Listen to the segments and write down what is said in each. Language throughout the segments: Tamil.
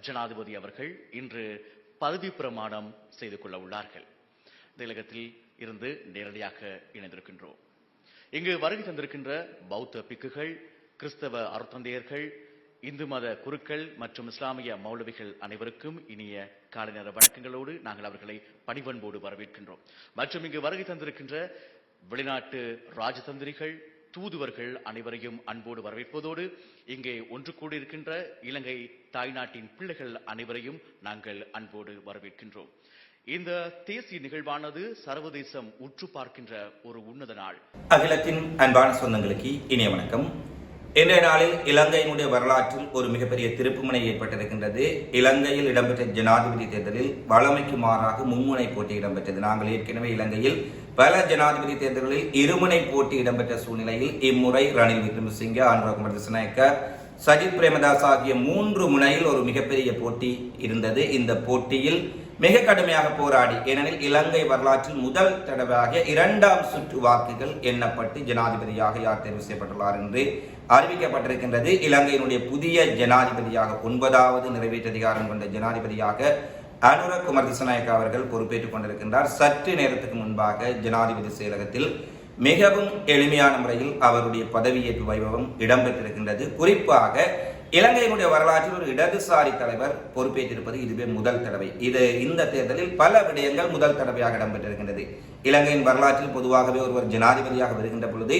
ஜனாதிபதி அவர்கள் இன்று பதவி பிரமாணம் செய்து கொள்ள உள்ளார்கள். திலகத்தில் இருந்து நேரடியாக இணைந்திருக்கின்றோம். இங்கு வருகை தந்திருக்கின்ற பௌத்த பிக்குகள் கிறிஸ்தவ அருத்தந்தையர்கள் இந்து மத குருக்கள் மற்றும் இஸ்லாமிய மௌலவிகள் அனைவருக்கும் இனிய காலை நேர வணக்கங்களோடு நாங்கள் அவர்களை பணிவன்போடு வரவேற்கின்றோம். மற்றும் இங்கு வருகை தந்திருக்கின்ற வெளிநாட்டு ராஜதந்திரிகள் தூதுவர்கள் அனைவரையும் அன்போடு வரவேற்பதோடு இங்கே ஒன்று கூடியிருக்கின்ற இலங்கை தாய்நாட்டின் பிள்ளைகள் அனைவரையும் நாங்கள் அன்போடு வரவேற்கின்றோம். இந்த தேசிய நிகழ்வானது சர்வதேசம் உற்று பார்க்கின்ற ஒரு உன்னத நாள். அகிலத்தின் அன்பான சொந்தங்களுக்கு இனிய வணக்கம். இன்றைய நாளில் இலங்கையினுடைய வரலாற்றில் ஒரு மிகப்பெரிய திருப்புமுனை ஏற்பட்டிருக்கின்றது. இலங்கையில் இடம்பெற்ற ஜனாதிபதி தேர்தலில் வளமைக்கு மாறாக மும்முனை போட்டி இடம்பெற்றது. நாங்கள் ஏற்கனவே இலங்கையில் பல ஜனாதிபதி தேர்தல்களில் இருமுனை போட்டி இடம்பெற்ற சூழ்நிலையில் இம்முறை ரணில் விக்ரமசிங்கே ஆந்திரகுமார் திசநாயக்க சஜித் பிரேமதாஸ் ஆகிய மூன்று முனையில் ஒரு மிகப்பெரிய போட்டி இருந்தது. இந்த போட்டியில் மிக கடுமையாக போராடி ஏனெனில் இலங்கை வரலாற்றில் முதல் தடவையாக இரண்டாம் சுற்று வாக்குகள் எண்ணப்பட்டு ஜனாதிபதியாக யார் தேர்வு செய்யப்பட்டுள்ளார் என்று அறிவிக்கப்பட்டிருக்கின்றது. இலங்கையினுடைய புதிய ஜனாதிபதியாக ஒன்பதாவது நிறைவேற்று அதிகாரம் கொண்ட ஜனாதிபதியாக அனுரக் குமார் திசநாயக்க அவர்கள் பொறுப்பேற்றுக் கொண்டிருக்கின்றார். சற்று நேரத்துக்கு முன்பாக ஜனாதிபதி செயலகத்தில் மிகவும் எளிமையான முறையில் அவருடைய பதவியேற்பு வைபவம் இடம்பெற்றிருக்கின்றது. குறிப்பாக இலங்கையினுடைய வரலாற்றில் ஒரு இடதுசாரி தலைவர் பொறுப்பேற்றிருப்பது இதுவே முதல் தடவை. இது இந்த தேர்தலில் பல விடயங்கள் முதல் தடவையாக இடம்பெற்றிருக்கின்றது. இலங்கையின் வரலாற்றில் பொதுவாகவே ஒருவர் ஜனாதிபதியாக வருகின்ற பொழுது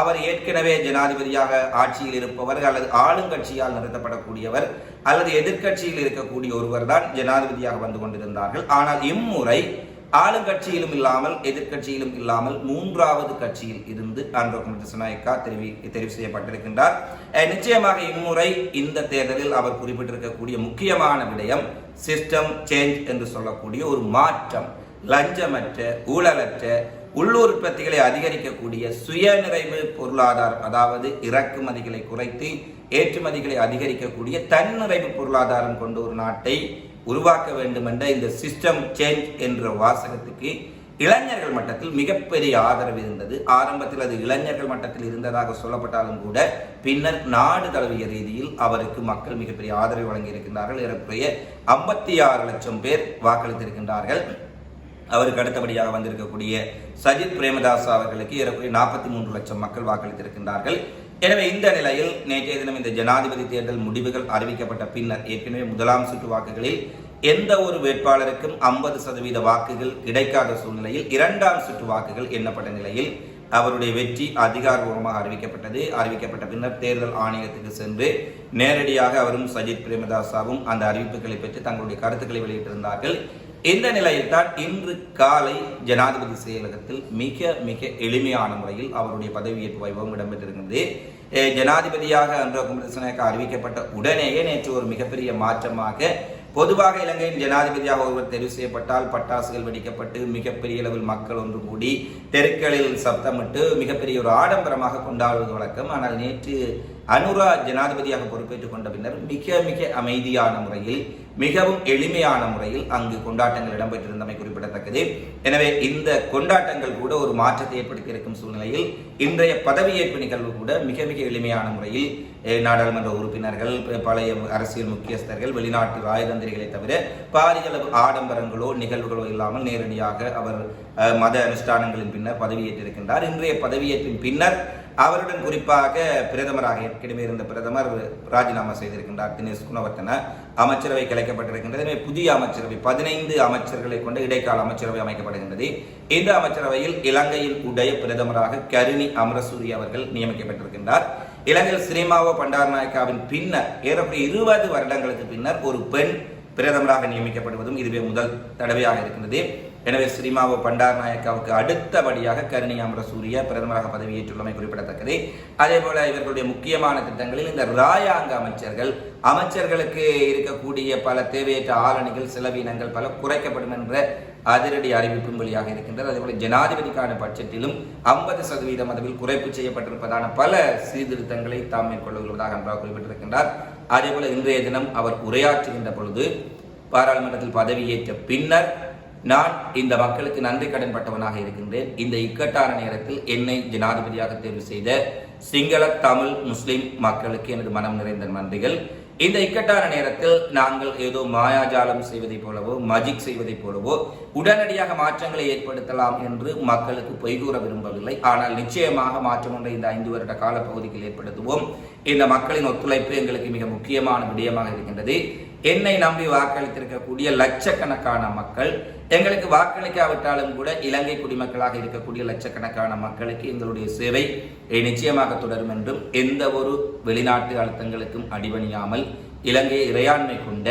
அவர் ஏற்கனவே ஜனாதிபதியாக ஆட்சியில் இருப்பவர் அல்லது ஆளுங்கட்சியால் நிறுத்தப்படக்கூடியவர் அல்லது எதிர்க்கட்சியில் இருக்கக்கூடிய ஒருவர் தான் ஜனாதிபதியாக வந்து கொண்டிருந்தார்கள். ஆனால் இம்முறை ஆளுங்கட்சியிலும் இல்லாமல் எதிர்க்கட்சியிலும் இல்லாமல் மூன்றாவது கட்சியில் இருந்து ஆந்திரகுமார் திசநாயக்கா தெரிவி தெரிவு செய்யப்பட்டிருக்கின்றார். நிச்சயமாக இம்முறை இந்த தேர்தலில் அவர் குறிப்பிட்டிருக்கக்கூடிய முக்கியமான விடயம் சிஸ்டம் சேஞ்ச் என்று சொல்லக்கூடிய ஒரு மாற்றம். லஞ்சமற்ற ஊழலற்ற உள்ளூர் உற்பத்திகளை அதிகரிக்கக்கூடிய சுயநிறைவு பொருளாதாரம் அதாவது இறக்குமதிகளை குறைத்து ஏற்றுமதிகளை அதிகரிக்கக்கூடிய தன்னிறைவு பொருளாதாரம் கொண்ட ஒரு நாட்டை உருவாக்க வேண்டும் என்ற இந்த சிஸ்டம் சேஞ்ச் என்ற வாசகத்துக்கு இளைஞர்கள் மட்டத்தில் மிகப்பெரிய ஆதரவு இருந்தது. ஆரம்பத்தில் அது இளைஞர்கள் மட்டத்தில் இருந்ததாக சொல்லப்பட்டாலும் கூட பின்னர் நாடு தழுவிய ரீதியில் அவருக்கு மக்கள் மிகப்பெரிய ஆதரவு வழங்கியிருக்கின்றார்கள் ஏறக்குறைய ஐம்பத்தி ஆறு லட்சம் பேர் வாக்களித்திருக்கின்றார்கள். அவருக்கு அடுத்தபடியாக வந்திருக்கக்கூடிய சஜித் பிரேமதாஸ் அவர்களுக்கு ஏறக்குறைய நாற்பத்தி மூன்று லட்சம் மக்கள் வாக்களித்திருக்கின்றார்கள். எனவே இந்த நிலையில் நேற்றைய தினம் இந்த ஜனாதிபதி தேர்தல் முடிவுகள் அறிவிக்கப்பட்ட பின்னர் ஏற்கனவே முதலாம் சுற்று வாக்குகளில் எந்த ஒரு வேட்பாளருக்கும் ஐம்பது சதவீத வாக்குகள் கிடைக்காத சூழ்நிலையில் இரண்டாம் சுற்று வாக்குகள் எண்ணப்பட்ட நிலையில் அவருடைய வெற்றி அதிகாரபூர்வமாக அறிவிக்கப்பட்டது. அறிவிக்கப்பட்ட பின்னர் தேர்தல் ஆணையத்துக்கு சென்று நேரடியாக அவரும் சஜித் பிரேமதாசாவும் அந்த அறிவிப்புகளை பெற்று தங்களுடைய கருத்துக்களை வெளியிட்டிருந்தார்கள். இந்த நிலையில் தான் இன்று காலை ஜனாதிபதி செயலகத்தில் மிக மிக எளிமையான முறையில் அவருடைய பதவியேற்பு வைபவம் இடம்பெற்றிருந்தது ஜனாதிபதியாக அன்றோ குமரசனாக அறிவிக்கப்பட்ட உடனேயே நேற்று ஒரு மிகப்பெரிய மாற்றமாக பொதுவாக இலங்கையின் ஜனாதிபதியாக ஒருவர் தெரிவு செய்யப்பட்டால் பட்டாசுகள் வெடிக்கப்பட்டு மிகப்பெரிய அளவில் மக்கள் ஒன்று கூடி தெருக்களில் சப்தமிட்டு மிகப்பெரிய ஒரு ஆடம்பரமாக கொண்டாடுவது வழக்கம். ஆனால் நேற்று அனுரா ஜனாதிபதியாக பொறுப்பேற்றுக் கொண்ட பின்னர் மிக மிக அமைதியான முறையில் மிகவும் எளிமையான முறையில் அங்கு கொண்டாட்டங்கள் இடம்பெற்றிருந்தமை குறிப்பிடத்தக்கது. எனவே இந்த கொண்டாட்டங்கள் கூட ஒரு மாற்றத்தை ஏற்படுத்தி இருக்கும் சூழ்நிலையில் இன்றைய பதவியேற்பு நிகழ்வு கூட மிக மிக எளிமையான முறையில் நாடாளுமன்ற உறுப்பினர்கள் பழைய அரசியல் முக்கியஸ்தர்கள் வெளிநாட்டு ராயதந்திரிகளை தவிர பாரியளவு ஆடம்பரங்களோ நிகழ்வுகளோ இல்லாமல் நேரடியாக அவர் மத அனுஷ்டானங்களின் பின்னர் பதவியேற்றிருக்கின்றார். இன்றைய பதவியேற்றின் பின்னர் அவருடன் குறிப்பாக பிரதமராக ஏற்கனவே இருந்த பிரதமர் ராஜினாமா செய்திருக்கின்றார். தினேஷ் குணவர்த்தன அமைச்சரவை கலைக்கப்பட்டிருக்கின்றது புதிய அமைச்சரவை பதினைந்து அமைச்சர்களை கொண்ட இடைக்கால அமைச்சரவை அமைக்கப்படுகின்றது. இந்த அமைச்சரவையில் இலங்கையின் உடைய பிரதமராக கருணி அமரசூரி அவர்கள் நியமிக்கப்பட்டிருக்கின்றார். இலங்கையில் சினிமாவோ பண்டாரநாயக்காவின் பின்னர் ஏறக்குறைய இருபது வருடங்களுக்கு பின்னர் ஒரு பெண் பிரதமராக நியமிக்கப்படுவதும் இதுவே முதல் தடவையாக இருக்கின்றது. எனவே ஸ்ரீமாவு பண்டார் நாயக்காவுக்கு அடுத்தபடியாக கருணி அமரசூரிய பிரதமராக பதவியேற்றுள்ளமை குறிப்பிடத்தக்கது. அதே போல இவர்களுடைய முக்கியமான திட்டங்களில் இந்த ராயாங்க அமைச்சர்கள் அமைச்சர்களுக்கு இருக்கக்கூடிய பல தேவையற்ற ஆளணிகள் செலவினங்கள் பல குறைக்கப்படும் என்ற அதிரடி அறிவிப்பும் வெளியாக இருக்கின்றது. அதேபோல ஜனாதிபதிக்கான பட்ஜெட்டிலும் ஐம்பது சதவீதம் அளவில் குறைப்பு செய்யப்பட்டிருப்பதான பல சீர்திருத்தங்களை தாம் மேற்கொள்ள உள்ளதாக அன்றாக குறிப்பிட்டிருக்கின்றார். அதேபோல இன்றைய தினம் அவர் உரையாற்றுகின்ற பொழுது பாராளுமன்றத்தில் பதவியேற்ற பின்னர் நான் இந்த மக்களுக்கு நன்றி கடன்பட்டவனாக இருக்கின்றேன். இந்த இக்கட்டான நேரத்தில் என்னை ஜனாதிபதியாக தேர்வு செய்த சிங்கள தமிழ் முஸ்லிம் மக்களுக்கு எனது மனம் நிறைந்த நன்றிகள். இந்த இக்கட்டான நேரத்தில் நாங்கள் ஏதோ மாயாஜாலம் செய்வதைப் போலவோ மஜிக் செய்வதைப் போலவோ உடனடியாக மாற்றங்களை ஏற்படுத்தலாம் என்று மக்களுக்கு பொய்கூற விரும்பவில்லை. ஆனால் நிச்சயமாக மாற்றம் ஒன்றை இந்த ஐந்து வருட கால பகுதியில் ஏற்படுத்துவோம். இந்த மக்களின் ஒத்துழைப்பு எங்களுக்கு மிக முக்கியமான விடயமாக இருக்கின்றது. என்னை நம்பி வாக்களித்திருக்கக்கூடிய லட்சக்கணக்கான மக்கள் எங்களுக்கு வாக்களிக்காவிட்டாலும் கூட இலங்கை குடிமக்களாக இருக்கக்கூடிய லட்சக்கணக்கான மக்களுக்கு எங்களுடைய சேவை நிச்சயமாக தொடரும் என்றும் எந்த ஒரு வெளிநாட்டு அழுத்தங்களுக்கும் அடிபணியாமல் இலங்கை இறையாண்மை கொண்ட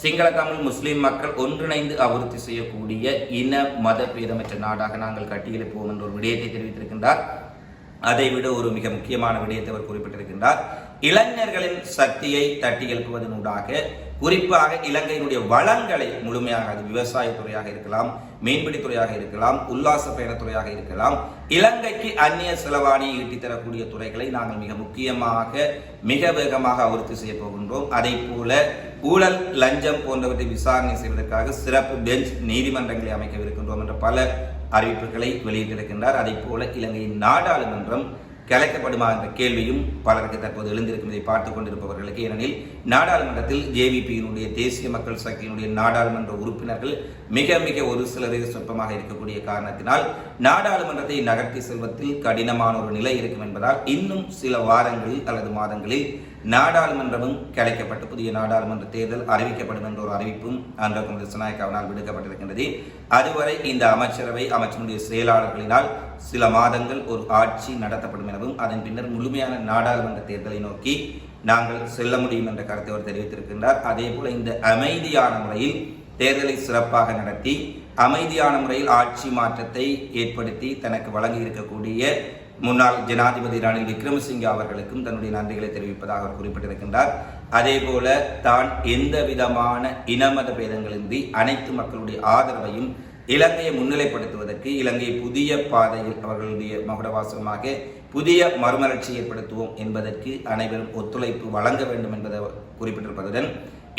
சிங்கள தமிழ் முஸ்லிம் மக்கள் ஒன்றிணைந்து அபிவிருத்தி செய்யக்கூடிய இன மத பேதமற்ற நாடாக நாங்கள் கட்டியெழுப்புவோம் என்ற ஒரு விடயத்தை தெரிவித்திருக்கின்றார். அதை விட ஒரு மிக முக்கியமான விடயத்தை அவர் குறிப்பிட்டிருக்கின்றார். இளைஞர்களின் சக்தியை தட்டி எழுப்புவதனூடாக குறிப்பாக இலங்கையினுடைய வளங்களை முழுமையாக அது விவசாயத்துறையாக இருக்கலாம் மீன்பிடித்துறையாக இருக்கலாம் உல்லாச பயணத்துறையாக இருக்கலாம் இலங்கைக்கு அந்நிய செலவாணி ஈட்டி தரக்கூடிய துறைகளை நாங்கள் மிக முக்கியமாக மிக வேகமாக அபிவிருத்தி செய்ய போகின்றோம். அதை போல ஊழல் லஞ்சம் போன்றவற்றை விசாரணை செய்வதற்காக சிறப்பு பெஞ்ச் நீதிமன்றங்களை அமைக்கவிருக்கின்றோம் என்ற பல அறிவிப்புகளை வெளியிட்டிருக்கின்றார். அதே போல இலங்கையின் நாடாளுமன்றம் கலைக்கப்படுமா என்ற கேள்வியும் பலருக்கு தற்போது எழுந்திருக்கும். இதை பார்த்துக் கொண்டிருப்பவர்களுக்கு ஏனெனில் நாடாளுமன்றத்தில் ஜேவிபியினுடைய தேசிய மக்கள் சக்தியினுடைய நாடாளுமன்ற உறுப்பினர்கள் மிக மிக ஒரு சிலரே சொற்பமாக இருக்கக்கூடிய காரணத்தினால் நாடாளுமன்றத்தை நகர்த்தி செல்வத்தில் கடினமான ஒரு நிலை இருக்கும் என்பதால் இன்னும் சில வாரங்களில் அல்லது மாதங்களில் நாடாளுமன்றமும் கலைக்கப்பட்டு புதிய நாடாளுமன்ற தேர்தல் அறிவிக்கப்படும் என்ற ஒரு அறிவிப்பும் அன்றகும் திசநாயக்காவினால் விடுக்கப்பட்டிருக்கின்றது. அதுவரை இந்த அமைச்சரவை அமைச்சருடைய செயலாளர்களினால் சில மாதங்கள் ஒரு ஆட்சி நடத்தப்படும் எனவும் அதன் பின்னர் முழுமையான நாடாளுமன்ற தேர்தலை நோக்கி நாங்கள் செல்ல முடியும் என்ற கருத்தை அவர் தெரிவித்திருக்கின்றார். அதே போல இந்த அமைதியான முறையில் தேர்தலை சிறப்பாக நடத்தி அமைதியான முறையில் ஆட்சி மாற்றத்தை ஏற்படுத்தி தனக்கு வழங்கி இருக்கக்கூடிய முன்னாள் ஜனாதிபதி ரணில் விக்ரமசிங்கே அவர்களுக்கும் தன்னுடைய நன்றிகளை தெரிவிப்பதாக குறிப்பிட்டிருக்கின்றார். அதே போல தான் எந்த விதமான இனமத பேதங்களின்றி அனைத்து மக்களுடைய ஆதரவையும் இலங்கையை முன்னிலைப்படுத்துவதற்கு இலங்கை புதிய பாதையில் அவர்களுடைய மகுடவாசமாக புதிய மறுமலர்ச்சி ஏற்படுத்துவோம் என்பதற்கு அனைவரும் ஒத்துழைப்பு வழங்க வேண்டும் என்பதை குறிப்பிட்டிருப்பதுடன்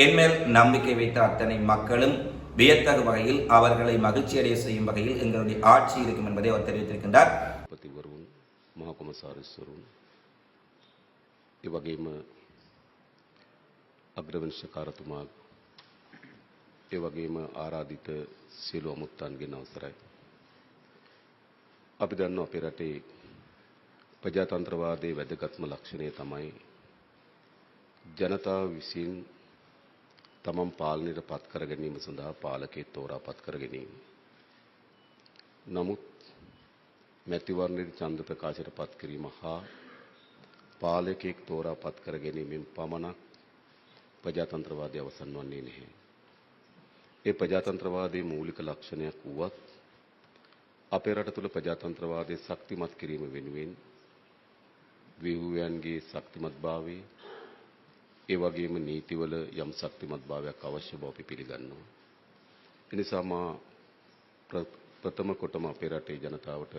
என்மேல் நம்பிக்கை வைத்த அத்தனை மக்களும் வியத்தகு வகையில் அவர்களை மகிழ்ச்சியடைய செய்யும் வகையில் எங்களுடைய ஆட்சி இருக்கும் என்பதை அவர் தெரிவித்திருக்கின்றார். මහකොමසාරිස්වරුන් ඒ වගේම අග්‍රවංශකාරතුමා ඒ වගේම ආරාධිත සියලු අමුත්තන්ගෙන් අවසරයි. අපි දන්න අපේ රටේ ප්‍රජාතන්ත්‍රවාදයේ වැදගත්ම ලක්ෂණය තමයි ජනතාව විසින් තමන් පාලනයට පත් කර ගැනීම සඳහා පාලකයෙක් තෝරා පත් කර ගැනීම. නමුත් මැතිවරණයේ ඡන්ද ප්‍රකාශයට පත් කිරීම හා පාලකයෙක් තෝරා පත් කර ගැනීමෙන් පමණක් ප්‍රජාතන්ත්‍රවාදය අවසන් වන්නේ නැහැ. ඒ ප්‍රජාතන්ත්‍රවාදයේ මූලික ලක්ෂණයක් වුවත් අපේ රට තුළ ප්‍රජාතන්ත්‍රවාදය ශක්තිමත් කිරීම වෙනුවෙන් ව්‍යුහයන්ගේ ශක්තිමත්භාවය ඒ වගේම නීතිවල යම් ශක්තිමත්භාවයක් අවශ්‍ය බව අපි පිළිගන්නවා. එනිසා මා ප්‍ර- ප්‍රථම කොටම අපේ රටේ ජනතාවට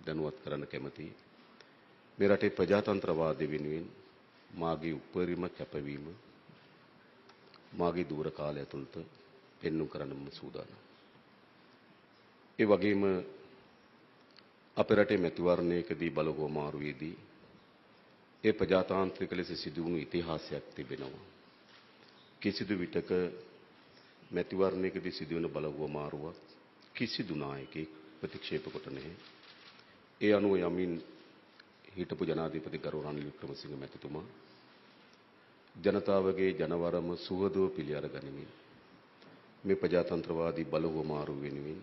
දැනුවත් කරන්න කැමතියි. මේ රටේ ප්‍රජාතන්ත්‍රවාදය වෙනුවෙන් මාගේ උපරිම කැපවීම මාගේ දූර කාලය ඇතුළත පෙන්නුම් කරන්න මම සූදානම්. ඒ වගේම අපේ රටේ මැතිවරණයකදී බලගෝමාරුවේදී ඒ ප්‍රජාතාන්ත්‍රික ලෙස සිදුවුණු ඉතිහාසයක් තිබෙනවා. කිසිදු විටක මැතිවරණයකදී සිදුවන බලගෝමාරුවක් කිසිදු නායකයෙක් ප්‍රතික්ෂේප කොට නැහැ. ඒ අනුව යමින් හිටපු ජනාධිපති ගරු රනිල් වික්‍රමසිංහ මැතිතුමා ජනතාවගේ ජනවරම සුවදව පිළි අරගනිමින් මේ ප්‍රජාතන්ත්‍රවාදී බලවමාරු වෙනුවෙන්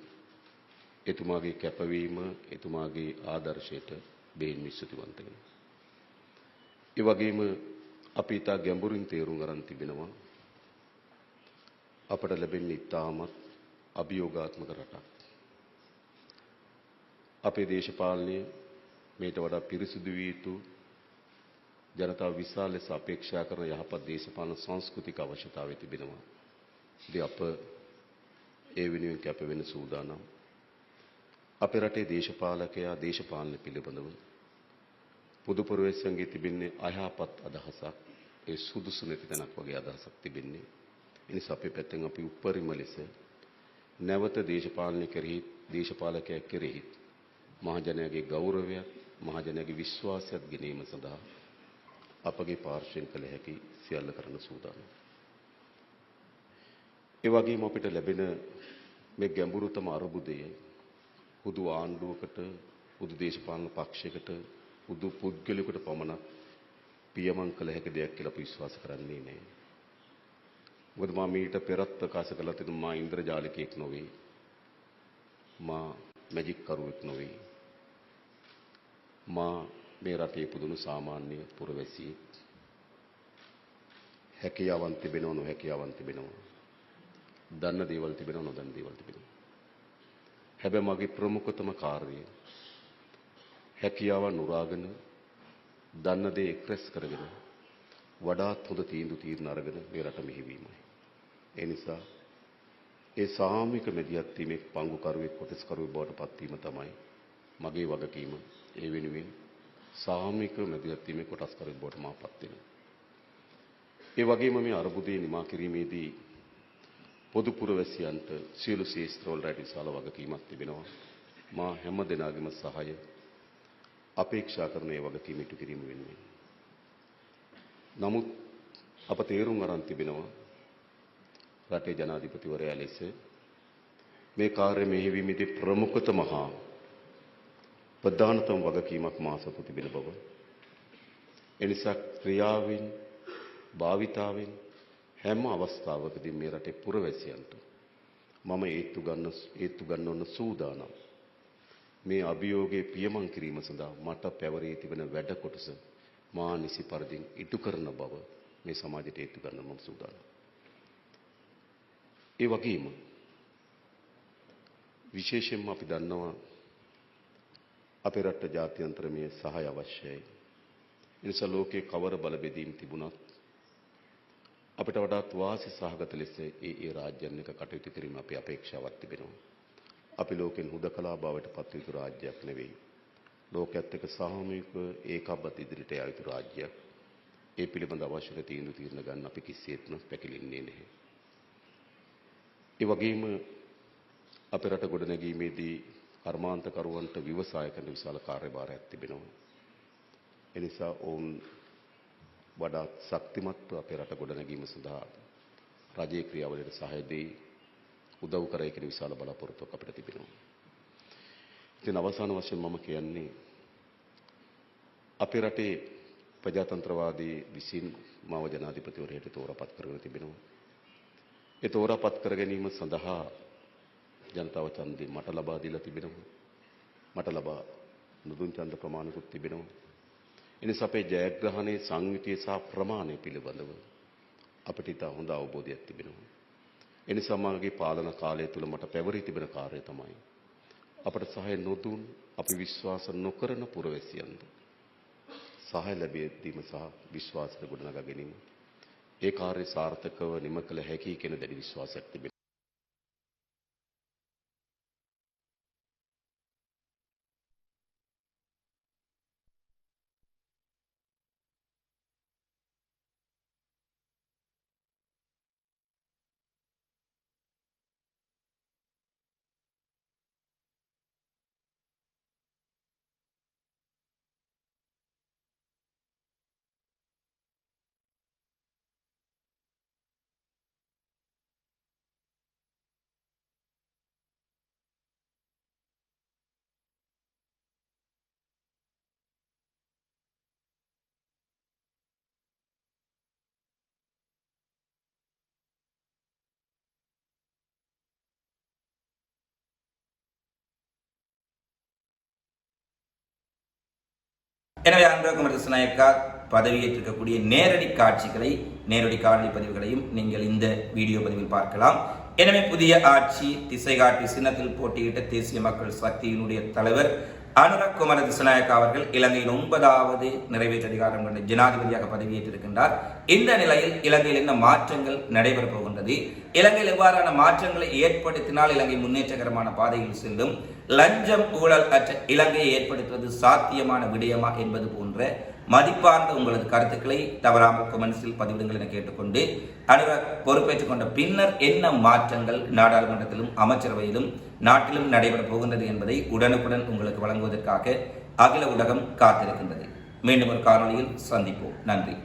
එතුමාගේ කැපවීම එතුමාගේ ආදර්ශයට බේන් විශ්වතිවන්ත වෙනවා. ඒ වගේම අපි ඊට ගැඹුරින් තේරුම් ගන්න තිබෙනවා අපට ලැබෙන්නේ ඉතාමත් අභියෝගාත්මක රටක්. අපේ දේශපාලනය මේට වඩා පිරිසිදු විය යුතු ජනතාව විශාල ලෙස අපේක්ෂා කරන යහපත් දේශපාලන සංස්කෘතික අවශ්‍යතාවය තිබෙනවා. ඉතින් අප ඒ වෙනුවෙන් කැප වෙන සූදානම්. අපේ රටේ දේශපාලකයා දේශපාලන පිළිබඳව පොදු පුරවැසියන්ගේ තිබෙන්නේ අයහපත් අදහසක් ඒ සුදුසු නැති තැනක් වගේ අදහසක් තිබෙන්නේ. ඒ නිසා අපේ පැත්තෙන් අපි උපරිම ලෙස නැවත දේශපාලනය කෙරෙහි දේශපාලකයෙක් කෙරෙහි මහජනයාගේ ගෞරවයක් මහජනයාගේ විශ්වාසයක් ගෙනීම සඳහා අපගේ පාර්ශ්වයෙන් කළ හැකි සියල්ල කරන්න සූදානම්. ඒ වගේම අපිට ලැබෙන මේ ගැඹුරුතම අරුබුදය හුදු ආණ්ඩුවකට හුදු දේශපාලන පක්ෂයකට හුදු පුද්ගලයෙකුට පමණක් පියමන් කළ හැකි දෙයක් කියලා අපි විශ්වාස කරන්නේ නැහැ. මොකද මා මීට පෙරත් ප්‍රකාශ කළා තිබුණා මා ඉන්ද්‍රජාලිකයෙක් නොවේ. මා මැජික් කරුවෙක් නොවේ. මා මේ රටේ පුදුණු සාමාන්‍ය පුරවැසියෙක්. හැකියාවන් තිබෙනව නොහැකියාවන් තිබෙනවා. දන්න දේවල් තිබෙනව නොදන්න දේවල් තිබෙනවා. හැබැයි මගේ ප්‍රමුඛතම කාර්යය හැකියාවන් උරාගෙන දන්න දේ එක්රැස් කරගෙන වඩාත් හොඳ තීන්දුව తీරන අරගෙන මේ රට මෙහෙවීමයි. ඒ නිසා ඒ සාමික මෙදියත් වීමේ පංගුකරුවෙක් කොටස්කරුවෙක් බවට පත්වීම තමයි මගේ වගකීම. ඒ වෙනුවෙන් සාමික මෙදියත් වීමේ කොටස්කරුවෙක් බවට මා පත් වෙනවා. ඒ වගේම මේ අරුබුදේ නිමා කිරීමේදී පොදු පුරවැසියන්ට සියලු ශේෂ්ත්‍රවල රැටි විශාල වගකීමක් තිබෙනවා. මා හැම දිනාගෙම සහාය අපේක්ෂා කරන ඒ වගකීම ඉටු කිරීම වෙනුවෙන්. නමුත් අප තේරුම් අරන් තිබෙනවා රටේ ජනාධිපතිවරයා ලෙස මේ කාර්ය මෙහෙයවීමේදී ප්‍රමුඛතම හා ප්‍රධානතම වගකීමක් මා සතු තිබෙන බව. එනිසා ක්‍රියාවෙන් භාවිතාවෙන් හැම අවස්ථාවකදී මේ රටේ පුරවැසියන්ට මම ඒත්තු ගන්න ඒත්තු ගන්නවන සූදානම්. මේ අභියෝගයේ පියමන් කිරීම සඳහා මට පැවරී තිබෙන වැඩ කොටස මා නිසි පරිදි ඉටු කරන බව මේ සමාජයට ඒත්තු ගන්න මම සූදානම්. ඒ වගේම විශේෂයෙන්ම අපි දන්නවා අපේ රට ජාත්‍යන්තරමය සහාය අවශ්‍යයි. එනිසා ලෝකේ කවර බල බෙදීම් තිබුණත් අපිට වඩාත් වාසි සහගත ලෙස ඒ ඒ රාජ්‍යයන් එක කටයුතු කිරීම අපේ අපේක්ෂාවක් තිබෙනවා. අපි ලෝකෙන් හුදකලා බවට පත් යුතු රාජ්‍යයක් නෙවෙයි. ලෝකයේත් එක්ක සාමූහිකව ඒකබ්බත ඉදිරියට යා යුතු රාජ්‍යයක්. ඒ පිළිබඳ අවශ්‍ය තීන්දුව తీරන ගන්න අපි කිසිසේත්ම පැකිලෙන්නේ නැහැ. ඒ වගේම අපේ රට ගොඩනැගීමේදී කර්මාන්තකරුවන්ට ව්‍යවසායකයන්ට විශාල කාර්යභාරයක් තිබෙනවා. එනිසා ඔවුන් වඩාත් ශක්තිමත්ව අපේ රට ගොඩනැගීම සඳහා රජයේ ක්‍රියාවලියට සහාය දෙයි උදව් කරයි කියන විශාල බලාපොරොත්තුවක් අපිට තිබෙනවා. ඉතින් අවසාන වශයෙන් මම කියන්නේ අපේ රටේ ප්‍රජාතන්ත්‍රවාදී විසින් මාව ජනාධිපතිවරයාට තෝරාපත් කරගෙන තිබෙනවා. ඒ තෝරාපත් කර ගැනීම සඳහා ජනතාව ඡන්දේ මට ලබා දීලා තිබෙනවා. මට ලබා නුදුන් ඡන්ද ප්‍රමාණිකුත් තිබෙනවා. එනිසා අපේ ජයග්‍රහණයේ සංවිතිය සහ ප්‍රමාණය පිළිබඳව අපිට ඉතා හොඳ අවබෝධයක් තිබෙනවා. එනිසා මගේ පාලන කාලය තුල මට පැවරී තිබෙන කාර්යය තමයි අපට සහාය නොදුන් අපි විශ්වාස නොකරන පුරවැසියන්ද සහාය ලැබෙද්දීම සහ විශ්වාසය ගොඩනගා ගැනීම ඒ කාර්ය සාර්ථකව නිම කළ හැකි කියන දැඩි විශ්වාසයක් තිබෙනවා. எனவே அன்பு குமரதாஸ் பதவியேற்றிருக்கக்கூடிய நேரடி காட்சிகளை நேரடி காணொலி பதிவுகளையும் நீங்கள் இந்த வீடியோ பதிவில் பார்க்கலாம். எனவே புதிய ஆட்சி திசை காட்டி சின்னத்தில் போட்டியிட்ட தேசிய மக்கள் சக்தியினுடைய தலைவர் அனுரக் குமார திசநாயக் அவர்கள் இலங்கையின் ஒன்பதாவது நிறைவேற்று அதிகாரம் கொண்ட ஜனாதிபதியாக பதவியேற்றிருக்கின்றார். இந்த நிலையில் இலங்கையில் என்ன மாற்றங்கள் நடைபெறப் போகின்றது? இலங்கையில் எவ்வாறான மாற்றங்களை ஏற்படுத்தினால் இலங்கை முன்னேற்றகரமான பாதையில் செல்லும்? லஞ்சம் ஊழல் அற்ற இலங்கையை ஏற்படுத்துவது சாத்தியமான விடயமா என்பது போன்ற மதிப்பார்ந்த உங்களது கருத்துக்களை தவறாமல் கொமெண்ட்ஸில் பதிவிடுங்கள் என கேட்டுக்கொண்டு அனுராக் பொறுப்பேற்றுக் கொண்ட பின்னர் என்ன மாற்றங்கள் நாடாளுமன்றத்திலும் அமைச்சரவையிலும் நாட்டிலும் நடைபெறப் போகின்றது என்பதை உடனுக்குடன் உங்களுக்கு வழங்குவதற்காக அகில உலகம் காத்திருக்கின்றது. மீண்டும் ஒரு காணொலியில் சந்திப்போம். நன்றி.